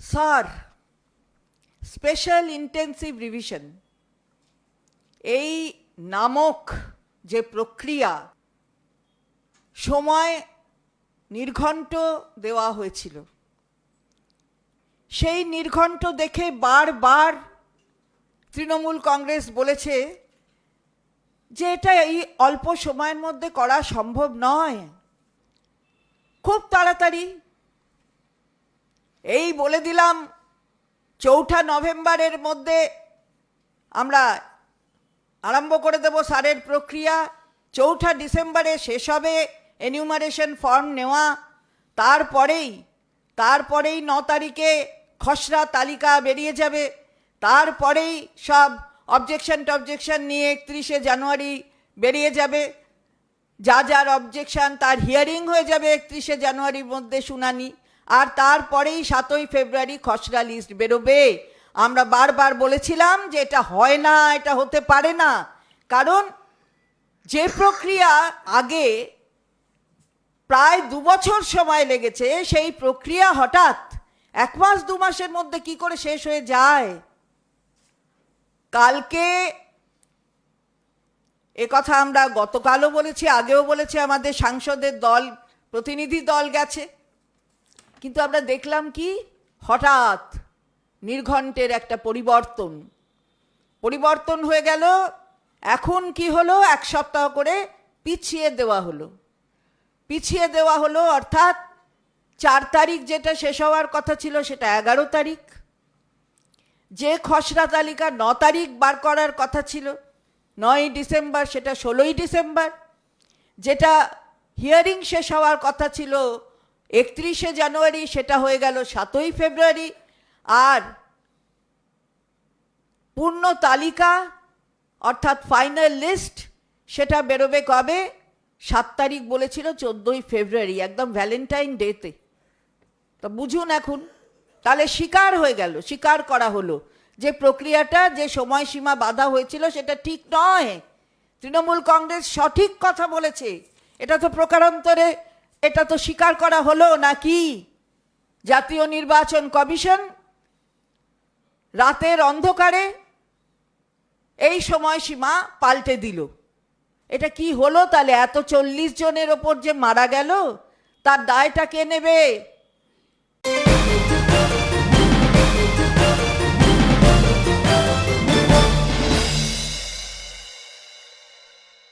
Sir special intensive revision এই নামক যে প্রক্রিয়া সময় নির্ঘণ্ট দেওয়া হয়েছিল। সেই নির্ঘণ্ট দেখে বারবার তৃণমূল কংগ্রেস বলেছে যে এটা এই অল্প সময়ের মধ্যে করা সম্ভব নয়। খুব তাড়াতাড়ি এই বলে দিলাম, চৌঠা নভেম্বরের মধ্যে আমরা আরম্ভ করে দেব সারের প্রক্রিয়া। চৌঠা ডিসেম্বরে শেষ হবে এনিউমারেশন ফর্ম নেওয়া। তারপরেই তারপরেই ন তারিখে খসড়া তালিকা বেরিয়ে যাবে। তারপরেই সব অবজেকশন টবজেকশন নিয়ে একত্রিশে জানুয়ারি বেরিয়ে যাবে। যা যার অবজেকশন তার হিয়ারিং হয়ে যাবে একত্রিশে জানুয়ারির মধ্যে শুনানি। আর তারপরেই সাতই ফেব্রুয়ারি খসড়া লিস্ট বেরোবে। আমরা বারবার বলেছিলাম যে এটা হয় না, এটা হতে পারে না। কারণ যে প্রক্রিয়া আগে প্রায় দু বছর সময় লেগেছে, সেই প্রক্রিয়া হঠাৎ এক মাস, দু মাসের মধ্যে কি করে শেষ হয়ে যায়? কালকে এ কথা আমরা গতকালও বলেছি, আগেও বলেছি, আমাদের সাংসদের দল, প্রতিনিধি দল গেছে। কিন্তু আমরা দেখলাম কি? হঠাৎ নির্ঘণ্টের একটা পরিবর্তন। পরিবর্তন হয়ে গেল, এখন কি হলো? এক সপ্তাহ করে পিছিয়ে দেওয়া হলো। পিছিয়ে দেওয়া হলো, অর্থাৎ চার তারিখ যেটা শেষ হওয়ার কথা ছিল সেটা এগারো তারিখ। যে খসড়া তালিকা ন তারিখ বার করার কথা ছিল, নয় ডিসেম্বর, সেটা ষোলোই ডিসেম্বর। যেটা হিয়ারিং শেষ হওয়ার কথা ছিল একত্রিশে জানুয়ারি সেটা হয়ে গেল সাতই ফেব্রুয়ারি। আর পূর্ণ তালিকা, অর্থাৎ ফাইনাল লিস্ট সেটা বেরোবে কবে? সাত তারিখ বলেছিল চোদ্দোই ফেব্রুয়ারি, একদম ভ্যালেন্টাইন ডেতে তো বুঝুন এখন, তাহলে স্বীকার হয়ে গেল স্বীকার করা হলো। যে প্রক্রিয়াটা, যে সময়সীমা বাধা হয়েছিল, সেটা ঠিক নয়। তৃণমূল কংগ্রেস সঠিক কথা বলেছে। এটা তো প্রকারান্তরে এটা তো স্বীকার করা হলো নাকি? জাতীয় নির্বাচন কমিশন রাতের অন্ধকারে এই সময়সীমা পাল্টে দিল। এটা কি হলো তাহলে? এত চল্লিশ জনের ওপর যে মারা গেল, তার দায়টা কে নেবে?